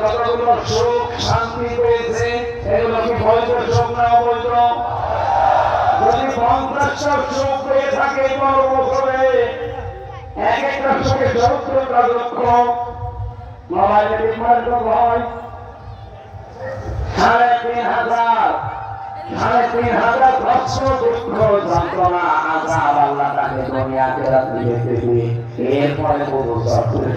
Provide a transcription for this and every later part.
যতগুলো সুখ শান্তি পেয়েছে এগুলো কি বৈধ সুখ না অবৈধ যদি পঞ্চাশটা সুখ পেয়ে থাকে বড় বছরে এক একটা সুখে সত্তরটা লক্ষ মোবাইলে রিফান্ড হয় সাড়ে তিন হাজার সাড়ে তিন হাজার কষ্ট দুঃখ যন্ত্রণা আজাব আল্লাহ তাকে দুনিয়াতে রাত্রি এরপরে বহু সত্তরের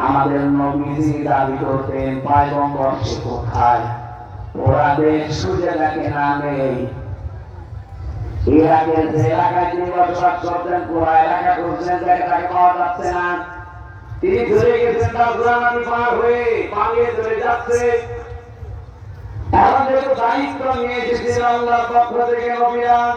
আমাদের নবীজি দাবি করতেন, পায়গম্বর সে কোথায়? ওরা দেশ না নেই। যে এলাকায় তিনি বসবাস করতেন, পুরা এলাকা করছেন তাকে পাওয়া যাচ্ছে না। তিনি ধরে গেছেন তার গুরানাদি পার হয়ে, পালিয়ে যাচ্ছে। যেহেতু দায়িত্ব নিয়ে এসেছেন আল্লাহর পক্ষ থেকে নবীরা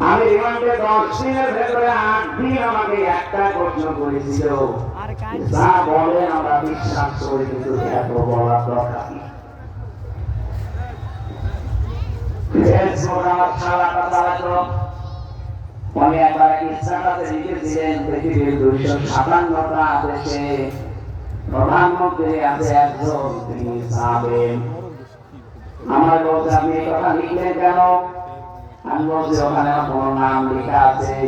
আমি রিমান্ডে দশ দিনের ভেতরে আট দিন আমাকে একটা প্রশ্ন করেছিল। যা আমরা বিশ্বাস করি কিন্তু এত বলার দরকার আমার সারাটা চালাতো উনি একবার ইনস্টাগ্রামে লিখেছিলেন পৃথিবীর দুইশো সাতান্নটা দেশে প্রধানমন্ত্রী আছে একজন তিনি সাবেন আমার বলতে আপনি কথা লিখলেন কেন? আমি বলছি ওখানে কোনো নাম লেখা আছে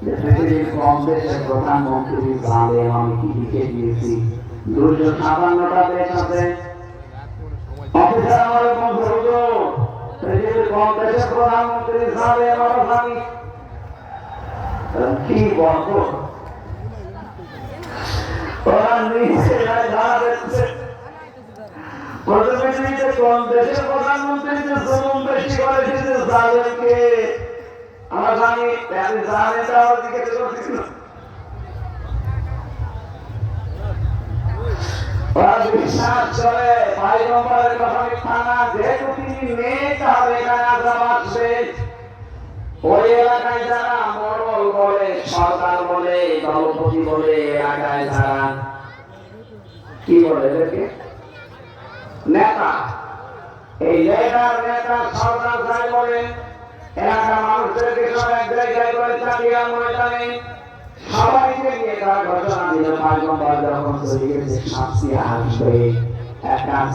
পৃথিবীর কম দেশের প্রধানমন্ত্রী সাবেন আমি কি লিখে দিয়েছি দুইশো সাতান্নটা দেশ আছে অফিসার আমার বন্ধু পৃথিবীর কম দেশের প্রধানমন্ত্রী সাবেন আমার স্বামী কি বলব ওরা নিজেরাই ধারা প্রধানমন্ত্রীতে কোন দেশের প্রধানমন্ত্রীতে জুলুম বেশি করেছে যে জালেমকে আমার স্বামী আমি জালেমটা আমার দিকে করে ওই এলাকায় যারা মরল বলে, সরকার কি বলে এদেরকে? নেতা। এই নেতার নেতা সরকার যাই বলে এলাকার মানুষদেরকে সব এক জায়গায় করে চালিয়ে ময়দানে সবাইকে নিয়ে তারা ঘোষণা দিল পাঁচম্বর যখন চলে গেছে শাস্তি আসবে এক কাজ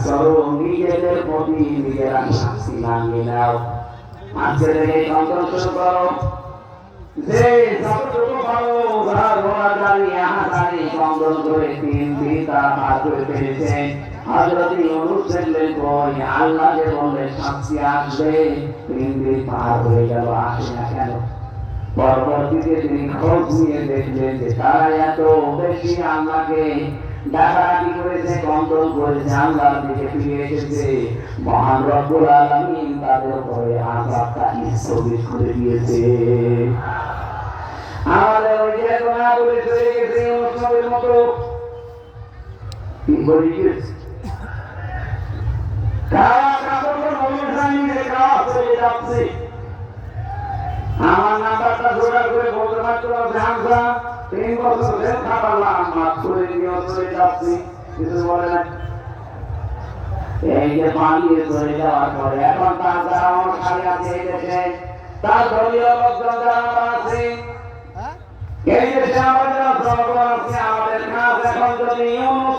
নিজেদের প্রতি নিজেরা শাস্তি মানিয়ে নাও। আজকে থেকে যন্ত্র শুরু করো। যে যতটুকু পারো উধার ঘোড়া দাঁড়িয়ে হাতারি কন্দন করে তিন দিন তারা পার করে ফেলেছে ইউনুস দেখলেন কই আল্লাহ যে বললে শাস্তি আসবে, তিন পার হয়ে গেল, আসে না কেন? পরবর্তীতে তিনি খোঁজ নিয়ে দেখলেন যে তারা এত বেশি আল্লাহকে ডাকাডাকি করেছে কন্ট্রোল করেছে, আল্লাহর দিকে ফিরে এসেছে। মহান রব্বুল আলামিন তাদের উপরে আযাবটা স্থগিত করে দিয়েছে। আমাদের ওই যে গোনা বলে চলে গেছে মতো। কি বলি গেছে কারা কাপড় অনুষ্ঠান নিয়ে কারা চলে যাচ্ছে আমার নাম্বারটা জোগাড় করে বলতে পারতো হামসা তিন বছর ধরে খাটালাম মাছ করে নিয়ে চলে যাচ্ছি। কিছু বলে না। এই যে পালিয়ে চলে যাওয়ার পরে এখন তার যারা আমার সাথে আছে এই দেশে তার দলীয় লোকজন যারা আছে এই দেশে আমরা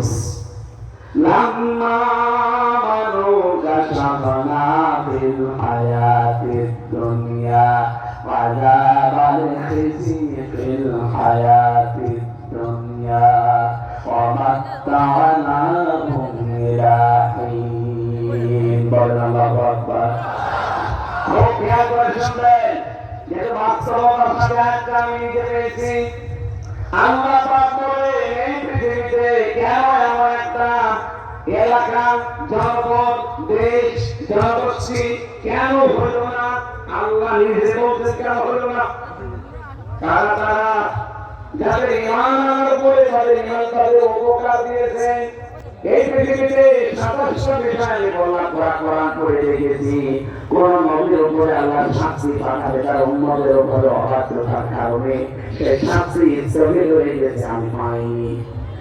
ইউনুস لما بلغ كشفنا في الحياة الدنيا وعذاب الخزي في الحياة الدنيا ومتعناهم إلى حين بل الله أكبر খুব খেয়াল করে শুনবেন যেহেতু বাস্তবতার সাথে আজকে আমি নিজে পেয়েছি আমরা পাপ করে পৃথিবীতে কেন এমন একটা এলাকা জনপদ দেশ জনগোষ্ঠী কেন হলো না আল্লাহ নিজে বলছেন কেন হলো না কারা তারা যাদের ইমান আনার উপরে তাদের ইমান তাদের উপকার দিয়েছেন এই পৃথিবীতে সাতাশটা বিষয় আমি বললাম কোরআন কোরআন করে দেখেছি কোন নবীর উপরে আল্লাহ শাস্তি পাঠাবে তার উন্মতের উপরে অবাধ্যতার কারণে সেই শাস্তি স্থগিত হয়ে গেছে আমি পাইনি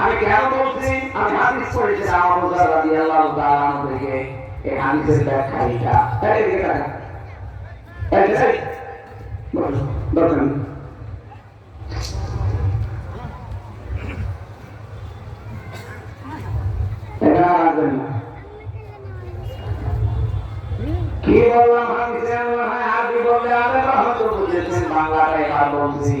আমি কেন বলছি? আমি হাদিস পড়েছিলাম আমার বোঝার রাজি আল্লাহ তাআলা থেকে। এই হাদিসের ব্যাখ্যা এটা এই দিকে তাকা এই এই বলো দরকার নেই। এটা রাখবেন না। কি বললাম হাদিসে? আরবি বললে আরে হয়তো বুঝেছেন বাংলাটা এবার বলছি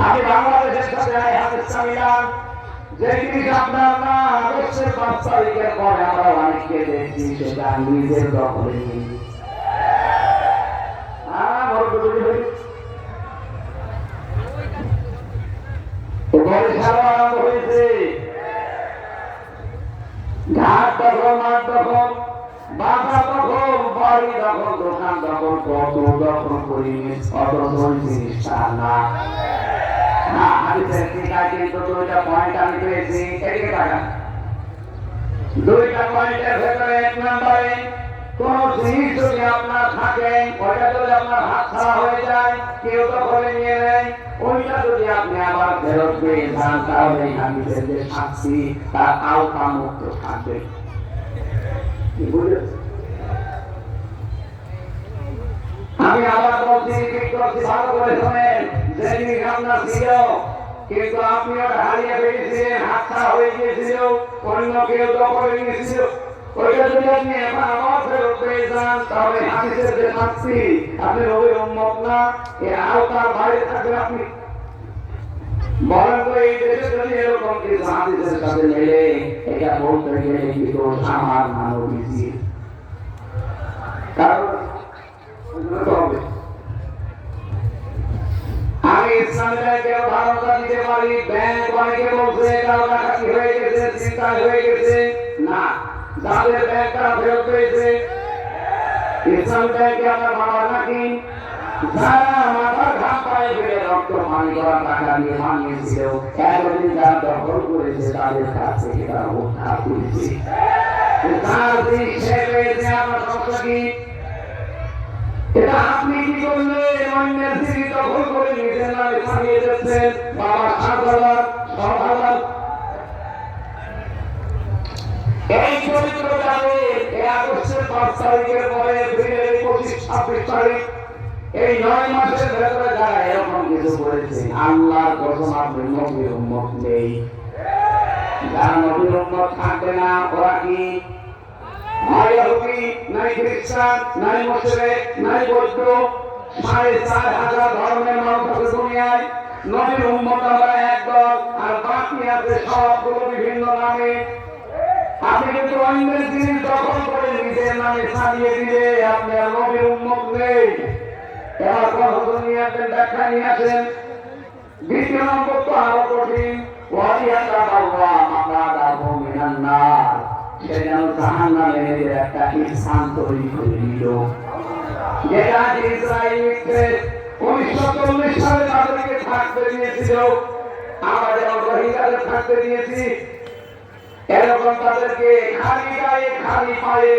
আমি বাংলাদেশের সাথে হাতে চাইলাম। যে জিনিস আপনার না পাঁচ তারিখের পরে আমরা অনেককে দেখছি সেটা নিজের দখলে হ্যাঁ, ঘাট দখল মাঠ দখল বাসা দখল বাড়ি দখল দোকান দখল কত দখল করি ওই জিনিসটা না। না হাদিসের টিকায় কিন্তু দুইটা পয়েন্ট আমি পেয়েছি এদিকে তাকান দুইটা পয়েন্টের ভেতরে এক নম্বরে কোন জিনিস যদি আপনার থাকে ওইটা যদি আপনার হাত ছাড়া হয়ে যায় কেউ তো করে নিয়ে নেয় ওইটা যদি আপনি আবার ফেরত পেয়ে যান তাহলে হাদিসের যে শাস্তি তার আওতা মুক্ত থাকবে কি আমি আবার বলছি করছি, ভালো করে শোনেন। যে ছিল। কিন্তু আপনি হারিয়ে ফেলেছিলেন হাত হয়ে গিয়েছিল, অন্য কেউ দখলে নিয়েছিল। ওইটা যদি আপনি এখন আবার ফেরত চান তাহলে হাদিসের যে শাস্তি, আপনি নবীর উম্মত না এর আওতার বাইরে থাকবেন আপনি। বলেন এই দেশে যদি এরকম কিছু হাদিসের সাথে মেলে, এটা বলতে গেলে কিন্তু আমার মানব কারণ হবে। আমি ইসলামী ব্যাংকের ধারণা দিতে পারি, ব্যাংক অনেকে বলছে ডাকাতি হয়ে গেছে, চিন্তা হয়ে গেছে। না, যাদের ব্যাংক তারা ফেরত পেয়েছে, ইসলাম ব্যাংকে আমার বাবা নাকি? তাদের আমার এটা আপনি কি করলেন অন্যের স্ত্রী দখল করে নিজের নামে চালিয়ে যাচ্ছেন। বাবা সাত হাজার ছ হাজার এই চরিত্র যাবে এই আগস্টের পাঁচ তারিখের পরে ফিরে পঁচিশ, ছাব্বিশ তারিখ, এই নয় মাসের ভেতরে যারা এরকম কিছু করেছে, আল্লাহর কসম আপনি নবীর উম্মত নেই। যারা নবীর উম্মত থাকবে না, ওরা কি নাই ইহুদি নাই খ্রিস্টান নাই মুশরিক নাই বৌদ্ধ সাড়ে চার হাজার ধর্মের মানুষ দুনিয়ায়। নবীর উম্মত আমরা একদল আর বাকি আছে সবগুলো বিভিন্ন নামে। আপনি কিন্তু অন্যের জিনিস দখল করে নিজের নামে চালিয়ে দিলে আপনি আর নবীর উম্মত নেই। এবার কথা নিয়ে আসেন ব্যাখ্যা নিয়ে আসেন? দ্বিতীয় নম্বর তো আরও স্থান তৈরি করে নিল। যেটা ইসরায়েলকে উনিশশো চল্লিশ সালে তাদেরকে থাকতে দিয়েছিল আমরা যেমন রোহিঙ্গাদের থাকতে দিয়েছি এরকম তাদেরকে খালি গায়ে, খালি পায়ে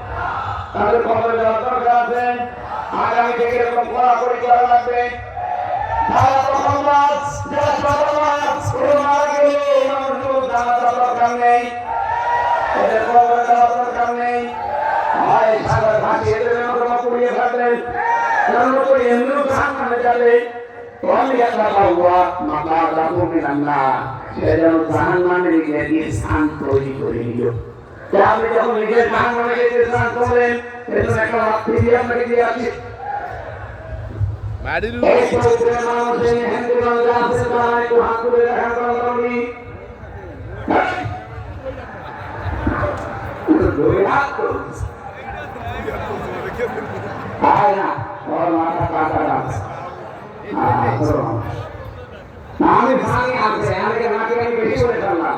তাদের খবর দেওয়া দরকার আছে। আগামী থেকে এরকম কড়াকড়ি করা লাগবে। যারা প্রথম মাস যারা প্রথম মাস কেউ মারা গেলে এই মানুষগুলো জানাজা দরকার নেই। এদের খবর দেওয়া দরকার নেই। সাগর ভাসিয়ে দেবেন অথবা পুড়িয়ে ফেলবেন কারণ তো এমনিও জাহান যাবে। ওয়ালিয়াতা বাহুয়া মাকাদাহু সে যেন জাহান নামে নিজের স্থান তৈরি করে তো আপনি যখন নিজের জাহান নামে যেতে স্থান করলেন এজন্য একটা লাঠি দিয়ে আপনাকে দিয়ে আসি বাড়ির এই চরিত্রের মানুষ এই হিন্দুগঞ্জে আছে তারা একটু হাত তুলে দেখান করি দুই হাত তুলছে আয় না ওর মাথা কাটা আছে আমি ভাঙি আছে আমাকে নাকি আমি বেশি করে ফেললাম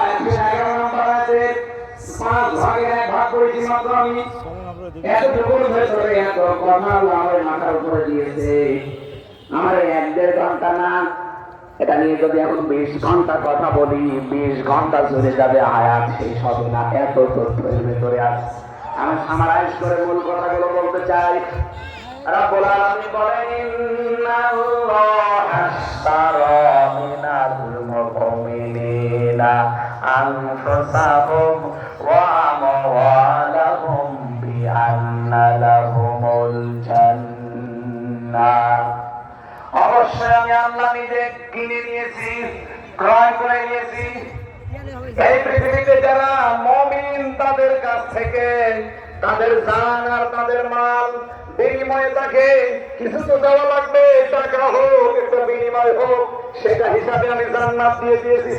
দেড় ঘণ্টা না, এটা নিয়ে যদি এখন বিশ ঘণ্টা কথা বলি, বিশ ঘণ্টা চলে যাবে, আয়াত শেষ হবে না, এত তথ্য ভেতরে আছে। আমি সামারাইজ করে মূল কথাগুলো বলতে চাই। রাব্বুল আলামিন বলেন, ইন্নাল্লাহা পৃথিবীতে যারা মমিন তাদের কাছ থেকে, তাদের জান আর তাদের মাল বিনিময়ে তাকে কিছু তো দেওয়া লাগবে, টাকা হোক, একটা বিনিময় হোক, সেটা হিসাবে আমি জান্নাত দিয়ে দিয়েছি।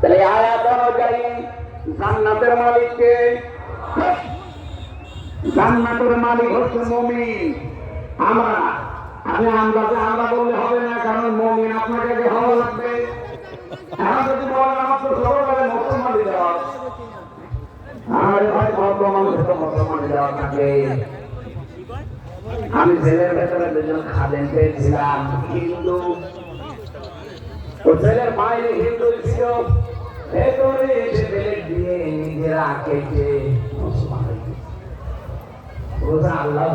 তাহলে আয়াত অনুযায়ী জান্নাতের মালিককে, জান্নাতের মালিক হচ্ছে মমিন। আমরা আপনি আন্দাজে আমরা বললে হবে না, কারণ মমিন আপনাকে হওয়া লাগবে। আমি জেলের ভেতরে দুজন খাদেন পেয়েছিলাম, হিন্দু। ছেলের মায়ের হিন্দু ছিল। ভেতরে বেলেট দিয়ে নিজেরা কেটে মুসলমান আল্লাহ